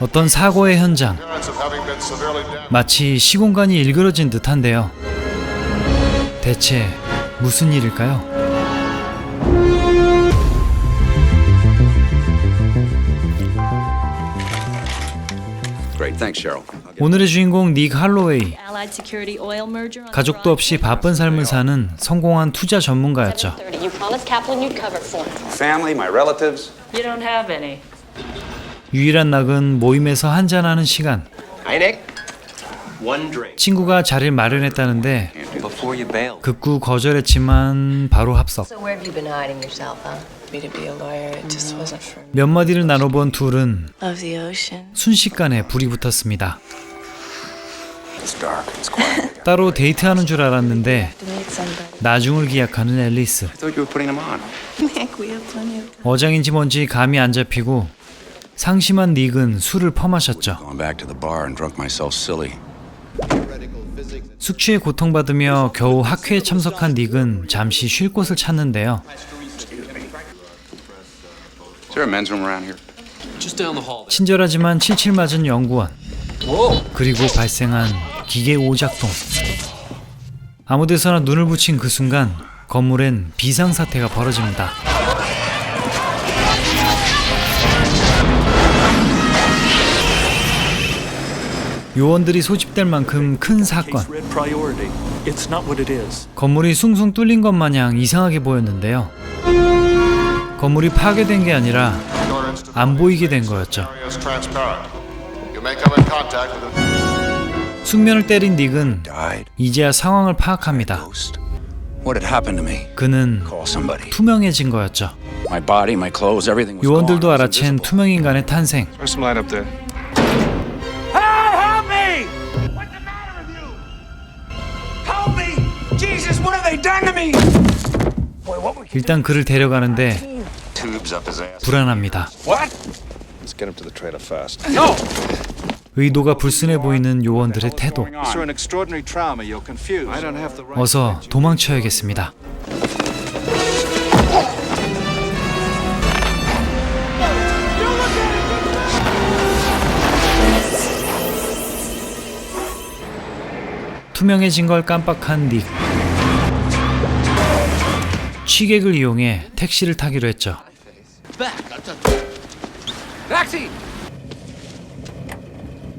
어떤 사고의 현장. 마치 시공간이 일그러진 듯한데요. 대체 무슨 일일까요? 오늘의 주인공 닉 할로웨이. 가족도 없이 바쁜 삶을 사는 성공한 투자 전문가였죠. 유일한 낙은 모임에서 한잔하는 시간. 친구가 자리를 마련했다는데. 극구 거절했지만 바로 합석. 몇 마디를 나눠본 둘은. 순식간에 불이 붙었습니다. 따로 데이트하는 줄 알았는데. 나중을 기약하는 앨리스. 어장인지 뭔지 감이 안 잡히고 상심한 닉은 술을 퍼마셨죠. 숙취에 고통받으며 겨우 학회에 참석한 닉은 잠시 쉴 곳을 찾는데요. 친절하지만 칠칠 맞은 연구원. 그리고 발생한 기계 오작동. 아무데서나 눈을 붙인 그 순간 건물엔 비상 사태가 벌어집니다. 요원들이 소집될 만큼 큰 사건. 건물이 숭숭 뚫린 것 마냥 이상하게 보였는데요. 건물이 파괴된 게 아니라 안 보이게 된 거였죠. 숙면을 때린 닉은. 이제야 상황을 파악합니다. 그는. 투명해진 거였죠. 요원들도 알아챈. 투명 인간의 탄생. 일단 그를 데려가는데. 불안합니다. What? Let's get him to the trailer fast. No! 의도가 불순해 보이는 요원들의 태도. Through an extraordinary trauma, you're confused. I don't have the right. 어서 도망쳐야겠습니다. 투명해진 걸 깜빡한 닉. 취객을 이용해 택시를 타기로 했죠.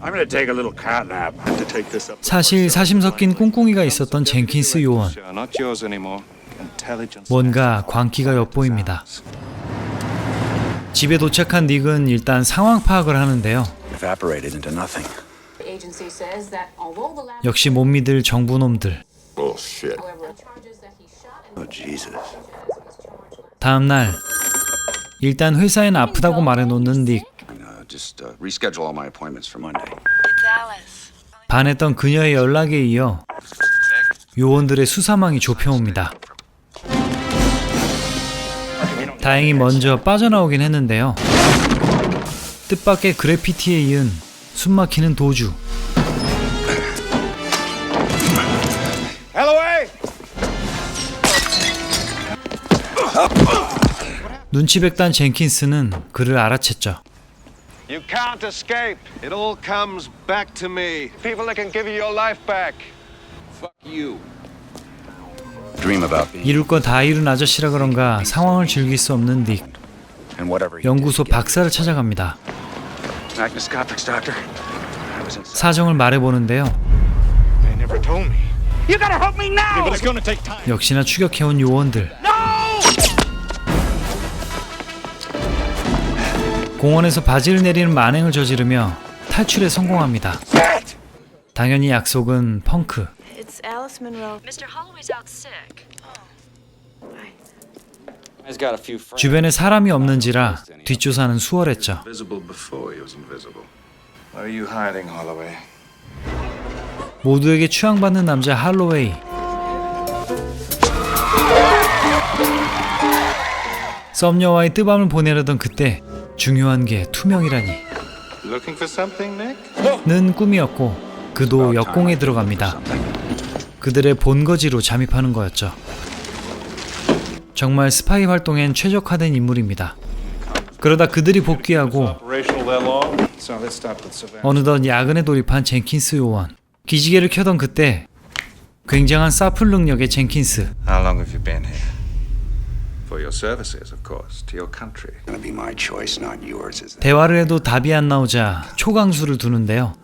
I'm gonna take a little cat nap. I have to take this up. 사실 사심 섞인 꿍꿍이가 있었던 젠킨스 요원. Not yours anymore. Intelligence. 뭔가 광기가 엿보입니다. 집에 도착한 닉은 일단 상황 파악을 하는데요. Evaporated into nothing. The agency says that although the lab 역시 못 믿을 정부 놈들. 다음 날 일단 회사엔 아프다고 말해놓는 닉. Uh. 반했던 그녀의 연락에 이어 요원들의 수사망이 좁혀옵니다. 다행히 먼저 빠져나오긴 했는데요. 뜻밖의 그래피티에 이은 숨막히는 도주. 눈치백단 젠킨스는 그를 알아챘죠. You can't escape. It all comes back to me. People that can give you your life back. Fuck you. Dream about 이룰 거다 이룬 아저씨라 그런가 상황을 즐길 수 없는 닉. and whatever. he 연구소 박사를 찾아갑니다. me. Agnoscopics, doctor. I was in. 사정을 말해보는데요. They never told me. You gotta help me now! But it's gonna take time. 역시나 추격해온 요원들. 공원에서 바지를 내리는 만행을 저지르며 탈출에 성공합니다. 당연히 약속은 펑크. It's Alice Monroe. Mr. Holloway's out sick. He's got a few friends. 주변에 사람이 없는지라 뒷조사는 수월했죠. 모두에게 추앙받는 남자 할로웨이. 썸녀와의 뜨밤을 보내려던 그때 중요한 게 투명이라니. Looking for something, Nick? 는 꿈이었고 그도 역공에 들어갑니다. 그들의 본거지로 잠입하는 거였죠. 정말 스파이 활동엔 최적화된 인물입니다. 그러다 그들이 복귀하고. 어느덧 야근에 돌입한 젠킨스 요원. 기지개를 켜던 그때 굉장한 사플 능력의 젠킨스. 대화를 해도 답이 안 나오자 초강수를 두는데요.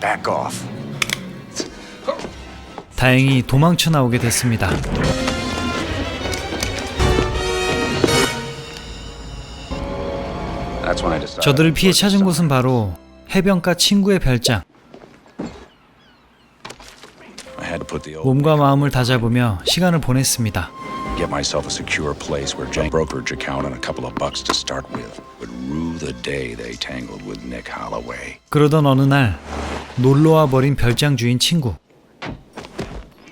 Back off. 다행히 도망쳐 나오게 됐습니다. That's when I decided. 저들을 피해 찾은 곳은 바로 해변가 친구의 별장. I had to put the old 몸과 마음을 다잡으며 시간을 보냈습니다. get myself a secure place where Jane brokerage account and a couple of bucks to start with would rue the day they tangled with Nick Holloway. 그러던 어느 날 놀러와 버린 별장 주인 친구.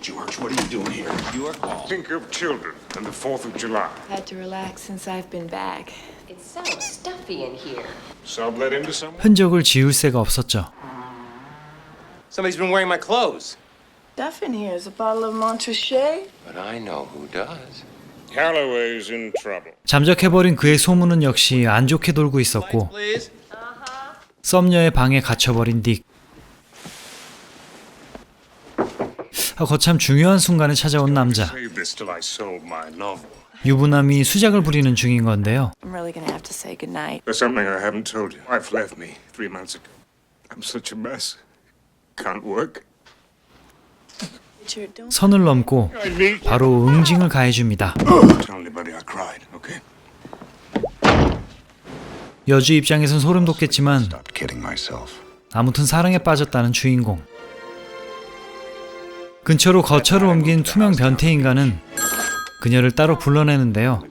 George, what are you doing here? Your call. Think of children and the 4th of July. Had to relax since I've been back. It's so stuffy in here. Sublet into someone? 흔적을 지울 새가 없었죠. Somebody's been wearing my clothes. Stuff in here is a bottle of Montrachet. But I know who does. Holloway's in trouble. 잠적해버린 그의 소문은 역시 안 좋게 돌고 있었고 Please. 썸녀의 방에 갇혀버린 닉. 아, 거참 중요한 순간에 찾아온 남자. Save this till I sold my novel. 유부남이 수작을 부리는 중인 건데요. I'm really gonna have to say goodnight. There's something I haven't told you. Wife left me three months ago. I'm such a mess. Can't work. 선을 넘고. 바로 응징을 가해줍니다. 여주 입장에선 소름 돋겠지만. 아무튼 사랑에 빠졌다는 주인공. 근처로 거처를 옮긴 투명 변태 인간은 그녀를 따로 불러내는데요.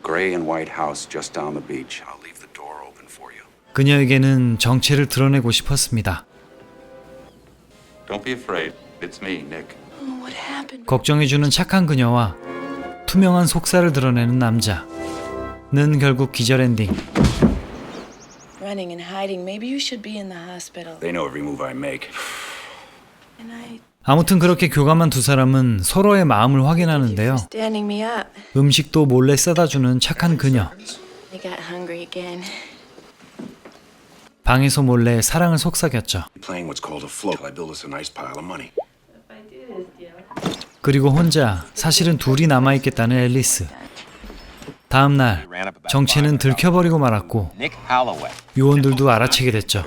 그녀에게는 정체를 드러내고 싶었습니다. Don't be afraid. It's me, Nick. Oh, what happened? 걱정해주는 착한 그녀와 투명한 속살을 드러내는 남자. 는 결국 기절 엔딩. Running and hiding. Maybe you should be in the hospital. They know every move I make. And I 아무튼 그렇게 교감한 두 사람은 서로의 마음을 확인하는데요. 음식도 몰래 싸다 주는 착한 그녀. I got hungry again. 방에서 몰래 사랑을 속삭였죠. Playing what's called a float. till I build us a nice pile of money. 그리고 혼자 사실은 둘이 남아있겠다는 앨리스. 다음 날 정체는 들켜버리고 말았고. 요원들도 알아채게 됐죠.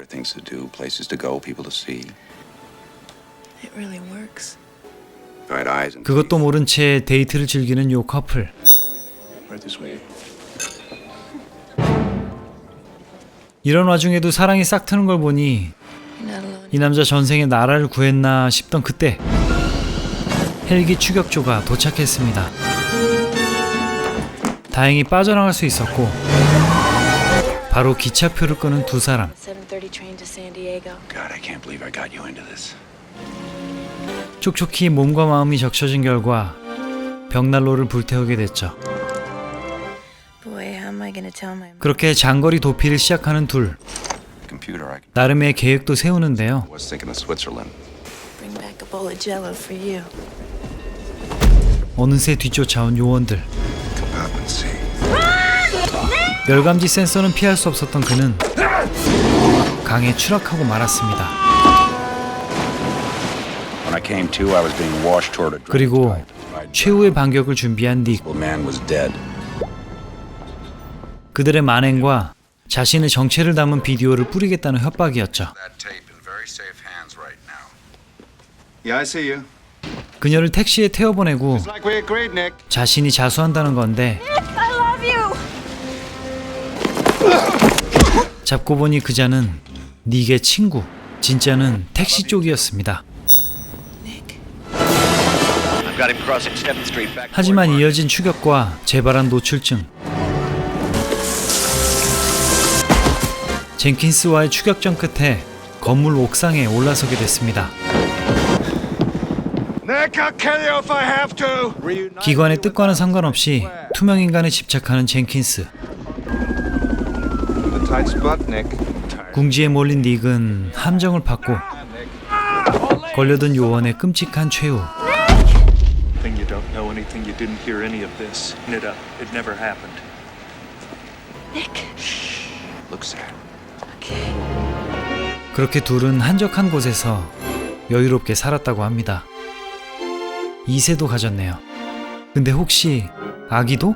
그것도 모른 채 데이트를 즐기는 요 커플. 이런 와중에도 사랑이 싹 트는 걸 보니. 이 남자 전생에 나라를 구했나 싶던 그때 헬기 추격조가 도착했습니다. 다행히 빠져나갈 수 있었고 바로 기차표를 끄는 두 사람. 7:30 train to San Diego. God, I can't believe I got you into this. 촉촉히 몸과 마음이 적셔진 결과 벽난로를 불태우게 됐죠. 그렇게 장거리 도피를 시작하는 둘. Computer, I 나름의 계획도 세우는데요. 어느새 뒤쫓아온 요원들. 열감지 센서는 피할 수 없었던 그는 강에 추락하고 말았습니다. When I came to, I was being washed toward a drain 그리고 최후의 반격을 준비한 닉. man was dead. 그들의 만행과 자신의 정체를 담은 비디오를 뿌리겠다는 협박이었죠. That tape in very safe hands right now. Yeah, I see you. 그녀를 택시에 태워보내고. 자신이 자수한다는 건데 잡고 보니 그자는 닉의 친구 진짜는 택시 쪽이었습니다. I've got him crossing 7th Street back. 하지만 이어진 추격과 재발한 노출증 젠킨스와의 추격전 끝에 건물 옥상에 올라서게 됐습니다. 기관의 뜻과는 상관없이 투명 인간에 집착하는 젠킨스 The tight spot, Nick. 궁지에 몰린 닉은 함정을 받고 걸려든 요원의 끔찍한 최후 Thing you don't know anything, you didn't hear any of this. Knit up. It never happened. Look, Sam. 그렇게 둘은 한적한 곳에서 여유롭게 살았다고 합니다. 2세도 가졌네요. 근데 혹시 아기도?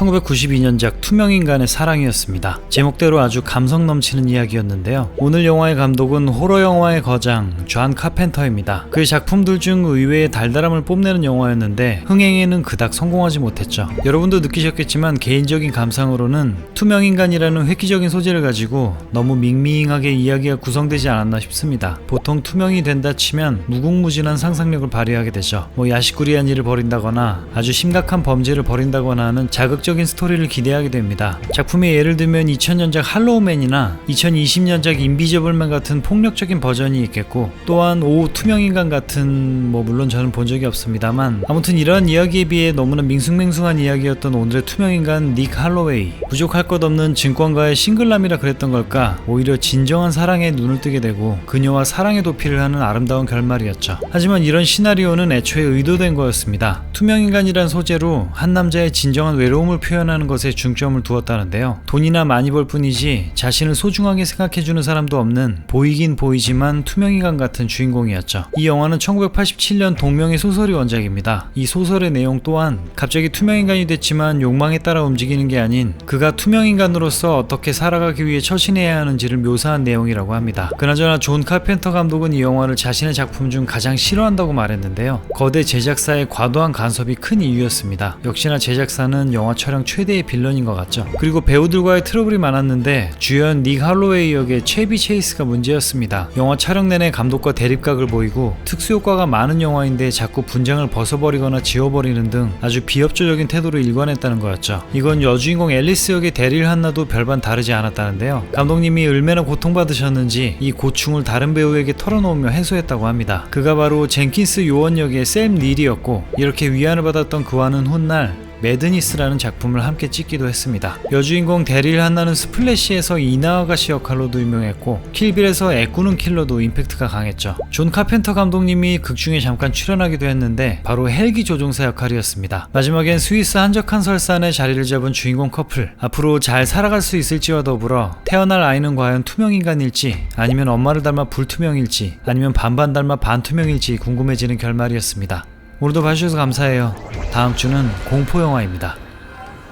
1992년작 투명인간의 사랑이었습니다. 제목대로 아주 감성 넘치는 이야기였는데요. 오늘 영화의 감독은 호러 영화의 거장 존 카펜터입니다. 그의 작품들 중 의외의 달달함을 뽐내는 영화였는데 흥행에는 그닥 성공하지 못했죠. 여러분도 느끼셨겠지만 개인적인 감상으로는 투명인간이라는 획기적인 소재를 가지고 너무 밍밍하게 이야기가 구성되지 않았나 싶습니다. 보통 투명이 된다 치면 무궁무진한 상상력을 발휘하게 되죠. 뭐 야식구리한 일을 벌인다거나 아주 심각한 범죄를 벌인다거나 하는 자극적 인 스토리를 기대하게 됩니다. 작품의 예를 들면 2000년작 할로우맨이나 2020년작 인비저블맨 같은 폭력적인 버전이 있겠고 또한 오 투명인간 같은 뭐 물론 저는 본 적이 없습니다만 아무튼 이러한 이야기에 비해 너무나 밍숭맹숭한 이야기였던 오늘의 투명인간 닉 할로웨이 부족할 것 없는 증권가의 싱글남이라 그랬던 걸까 오히려 진정한 사랑에 눈을 뜨게 되고 그녀와 사랑의 도피를 하는 아름다운 결말이었죠. 하지만 이런 시나리오는 애초에 의도된 거였습니다. 투명인간이란 소재로 한 남자의 진정한 외로움을 표현하는 것에 중점을 두었다는데요. 돈이나 많이 벌 뿐이지 자신을 소중하게 생각해주는 사람도 없는 보이긴 보이지만 투명인간 같은 주인공이었죠. 이 영화는 1987년 동명의 소설이 원작입니다. 이 소설의 내용 또한 갑자기 투명인간이 됐지만 욕망에 따라 움직이는 게 아닌 그가 투명인간으로서 어떻게 살아가기 위해 처신해야 하는지를 묘사한 내용이라고 합니다. 그나저나 존 카펜터 감독은 이 영화를 자신의 작품 중 가장 싫어한다고 말했는데요. 거대 제작사의 과도한 간섭이 큰 이유였습니다. 역시나 제작사는 영화 촬영 최대의 빌런인 것 같죠. 그리고 배우들과의 트러블이 많았는데 주연 닉 할로웨이 역의 채비 체이스가 문제였습니다. 영화 촬영 내내 감독과 대립각을 보이고 특수효과가 많은 영화인데 자꾸 분장을 벗어버리거나 지워버리는 등 아주 비협조적인 태도를 일관했다는 거였죠. 이건 여주인공 앨리스 역의 데릴 한나도 별반 다르지 않았다는데요. 감독님이 얼마나 고통받으셨는지 이 고충을 다른 배우에게 털어놓으며 해소했다고 합니다. 그가 바로 젠킨스 요원 역의 샘 닐이었고 이렇게 위안을 받았던 그와는 훗날 매드니스라는 작품을 함께 찍기도 했습니다. 여주인공 데릴 한나는 스플래시에서 이나 아가씨 역할로도 유명했고 킬빌에서 애꾸는 킬러도 임팩트가 강했죠. 존 카펜터 감독님이 극중에 잠깐 출연하기도 했는데 바로 헬기 조종사 역할이었습니다. 마지막엔 스위스 한적한 설산에 자리를 잡은 주인공 커플 앞으로 잘 살아갈 수 있을지와 더불어 태어날 아이는 과연 투명인간일지 아니면 엄마를 닮아 불투명일지 아니면 반반 닮아 반투명일지 궁금해지는 결말이었습니다. 오늘도 봐주셔서 감사해요. 다음 주는 공포영화입니다.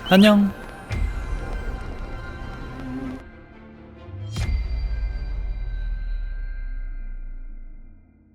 안녕!